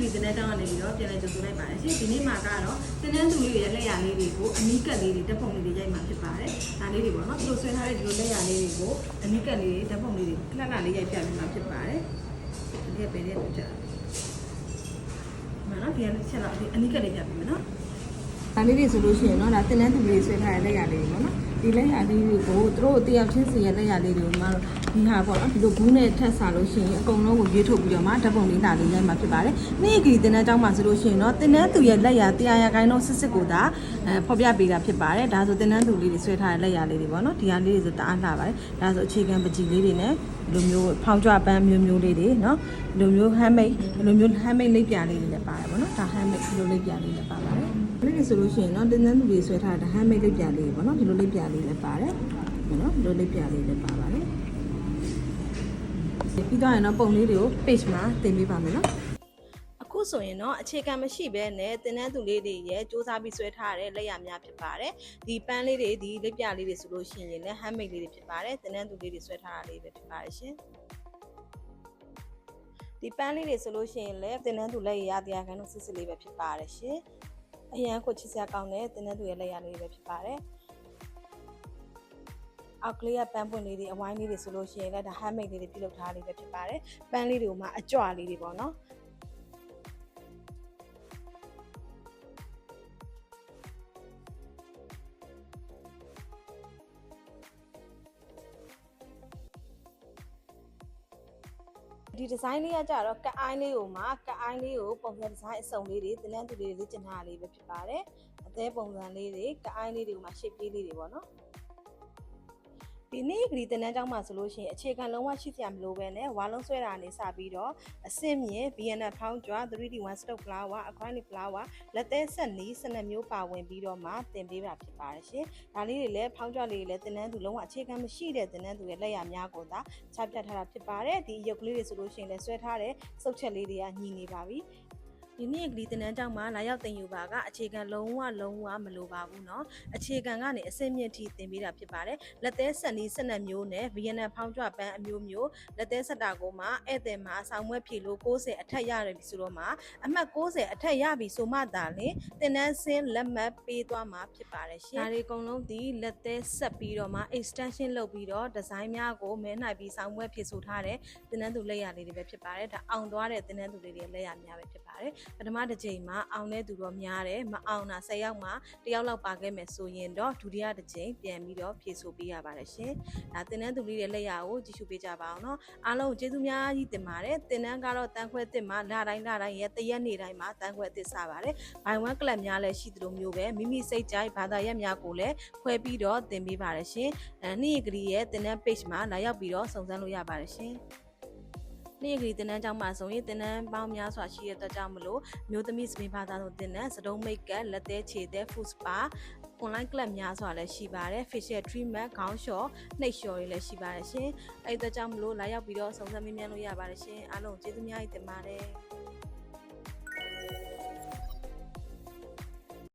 နေ့ဒီတဲ့တောင်းကနေပြီးတော့ပြန်လဲကြိုဆိုလိုက်ပါတယ်ရှင်ဒီနေ့မှာကတော့တင်းနှန်းသူလေးရဲ့လက်ရလေးတွေကိုအနီးကပ်လေးတွေတက်ပုံလေးတွေရိုက်မှာဖြစ်ပါတယ်ဒါလေးတွေပေါ့နော်ဒီလိုဆွဲထားတဲ့ဒီလိုလက်ရလေးတွေကိုအနီးကပ်လေးတွေတက်ပုံလေးတွေခဏခဏလေးရိုက်ပြပေးမှာဖြစ်ပါတယ်ဒီကပဲလေးတော့ကြာမနော်ဒီကချက်တော့အနီးကပ်လေးပြပေးမယ်နော်ဒါလေးတွေဆိုလို့ရှိရင်တော့ဒါတင်တန်းသူလေးဆွဲထားတဲ့လက်ရလေးတွေပေါ့နော် ဒီလက်ရာလေးတွေကိုသူတို့တယောက်ချင်းစီရဲ့လက်ရာလေးတွေကိုမှတော့ဒီဟာပေါ့နော်ဒီလိုဘူးနဲ့ထပ်စားလို့ရှိရင်အကုန်လုံးကိုရွေးထုတ်ပြီးတော့မှဓာတ်ပုံလေးတာလေးရိုက်မှာဖြစ်ပါတယ်။နေ့ကီတင်တဲ့အကြောင်းမှာဆိုလို့ရှိရင်တော့တင်တဲ့သူရဲ့လက်ရာတရားရဂိုင်းတော့စစ်စစ်ကိုဒါဖော်ပြပေးတာဖြစ်ပါတယ်။ဒါဆိုတင်တဲ့သူလေးတွေဆွဲထားတဲ့လက်ရာလေးတွေပေါ့နော်။ဒီဟာလေးတွေဆိုတအားလှပါတယ်။ဒါဆိုအခြေခံပကြီးလေးတွေနဲ့လူမျိုးဖောင်းကြပန်းမျိုးမျိုးလေးတွေနော်။လူမျိုးဟမ်းမိတ်လူမျိုးဟမ်းမိတ်လေးပြလေးတွေလည်းပါတယ်ပေါ့နော်။ဒါဟမ်းမိတ်လူလေးပြလေးလည်းပါပါတယ်။လေးတွေဆိုလို့ရှိရင်တော့တင်တဲ့သူတွေဆွဲထားတဲ့ဟမ်းမိတ်လေးပြလေးပေါ့နော်။ဒီလိုလေးပြလေးလေးလည်းပါတယ်နော်ဒီလိုလိပ်ပြလေးလည်းပါပါတယ်ပြီးတော့ရင်တော့ပုံလေးတွေကို page မှာတင်ပေးပါမယ်နော်အခုဆိုရင်တော့အခြေခံမရှိဘဲနဲ့တင်တန်းသူလေးတွေရဲ့စူးစမ်းပြီးဆွဲထားတဲ့လက်ရများဖြစ်ပါတယ်ဒီပန်းလေးတွေဒီလက်ပြလေးတွေဆိုလို့ရှိရင်လည်း handmade လေးတွေဖြစ်ပါတယ်တင်တန်းသူလေးတွေဆွဲထားတာလေးပဲဖြစ်ပါတယ်ရှင်ဒီပန်းလေးတွေဆိုလို့ရှိရင်လည်းတင်တန်းသူလက်ရရတရားခိုင်တော့စစ်စစ်လေးပဲဖြစ်ပါတယ်ရှင်အရန်ကိုချစ်စရာကောင်းတဲ့တင်တန်းသူရဲ့လက်ရလေးပဲဖြစ်ပါတယ် အောက်ကလေးကပန်းပွင့်လေးတွေအဝိုင်းလေးတွေဆိုလို့ရှိရင်လည်းဒါ handmade လေးတွေပြုလုပ်ထားလေးပဲဖြစ်ပါတယ်ပန်းလေးတွေကိုမှအကြွလေးတွေပေါ့နော်ဒီဒီဇိုင်းလေးကကြတော့ကတ်အိုင်းလေးကိုမှကတ်အိုင်းလေးကိုပုံစံဒီဇိုင်းအစုံလေးတွေတင်းတန်းသူလေးတွေလေ့ကျင့်ထားတာလေးပဲဖြစ်ပါတယ်အသေးပုံစံလေးတွေကတ်အိုင်းလေးတွေကိုမှ shape လေးလေးတွေပေါ့နော် ဒီနေ့ဂရီတင်းတန်းကျောင်းမှာဆိုလို့ရှိရင်အခြေခံလုံးဝရှိစရာမလိုပဲနဲ့ဝါလုံးဆွဲတာနေစပြီးတော့အဆင့်မြင့် VNF ဖောင်းကြွ 3D1 stroke flower acrylic flower လက်သေးဆက်နီးစနစ်မျိုးပါဝင်ပြီးတော့မှတင်ပေးတာဖြစ်ပါတယ်ရှင်ဒါလေးတွေလည်းဖောင်းကြွလေးတွေလည်းတင်းတန်းသူလုံးဝအခြေခံမရှိတဲ့တင်းတန်းသူရဲ့လက်ရများကိုသာချပြထားတာဖြစ်ပါတယ်ဒီရုပ်ကလေးတွေဆိုလို့ရှိရင်လည်းဆွဲထားတဲ့စုပ်ချက်လေးတွေကညီနေပါပြီ ဒီနေ့ကလေးတင်တန်းကြောင့်မှလာရောက်တင်ယူပါကအခြေခံလုံးဝလုံးဝမလိုပါဘူးเนาะအခြေခံကနေအစင်းမြင့်ထိတင်ပေးတာဖြစ်ပါတယ်လက်သေးဆက်နီးဆက်နက်မျိုးနဲ့ VNF ဖောင်းကြွပန်းအမျိုးမျိုးလက်သေးဆက်တာကိုမှဧည့်သည်မှာဆောင်းမွဲဖြေလို့60အထက်ရတယ်ပြီဆိုတော့မှအမှတ်60အထက်ရပြီဆိုမှသာလင်တင်တန်းစင်းလက်မှတ်ပေးသွားမှာဖြစ်ပါတယ်ရှင်ဒါတွေအကုန်လုံးဒီလက်သေးဆက်ပြီးတော့မှ extension လုပ်ပြီးတော့ဒီဇိုင်းများကိုမဲနိုင်ပြီးဆောင်းမွဲဖြည့်ဆို့ထားတဲ့တင်တန်းသူလက်ရလေးတွေပဲဖြစ်ပါတယ်ဒါအောင်သွားတဲ့တင်တန်းသူလေးတွေလက်ရများပဲဖြစ်ပါတယ် ပထမတစ်ကြိမ်မှာအောင်တဲ့သူတော့များတယ်မအောင်တာ10ယောက်မှာတယောက်လောက်ပါခဲ့မယ်ဆိုရင်တော့ဒုတိယတစ်ကြိမ်ပြန်ပြီးတော့ဖြည့်ဆို့ပေးရပါတယ်ရှင်ဒါတင်တန်းသူလေးတွေလက်ရကိုကြည့်ရှုပေးကြပါအောင်နော်အားလုံးကျေးဇူးများကြီးတင်ပါတယ်တင်တန်းကတော့တန်းခွဲတစ်မှာလတိုင်းလတိုင်းရဲ့တရက်နေ့တိုင်းမှာတန်းခွဲတစ်စပါတယ်ဘိုင်ဝမ်ကလပ်များလည်းရှိသလိုမျိုးပဲမိမိစိတ်ကြိုက်ဘာသာရပ်များကိုလည်းခွဲပြီးတော့တင်ပေးပါတယ်ရှင်အဲနေ့ကလေးရဲ့တင်တန်း page မှာလာရောက်ပြီးတော့စုံစမ်းလို့ရပါတယ်ရှင် နေ့ကလေးတင်တန်းကျောင်းမှာဆိုရင်တင်တန်းပေါင်းများစွာရှိတဲ့အတွက်ကြောင့်မလို့မျိုးသမီးစပင်ဘာသာတို့တင်တန်းစတုံးမိတ်ကပ်လက်သေးခြေသေး food spa online club များစွာလည်းရှိပါတယ် facial treatment ခေါင်းလျှော်နှိပ်လျှော်တွေလည်းရှိပါတယ်ရှင်အဲ့ဒီအတွက်ကြောင့်မလို့လာရောက်ပြီးတော့စုံစမ်းမေးမြန်းလို့ရပါတယ်ရှင်အားလုံးကျေးဇူးများကြီးတင်ပါတယ်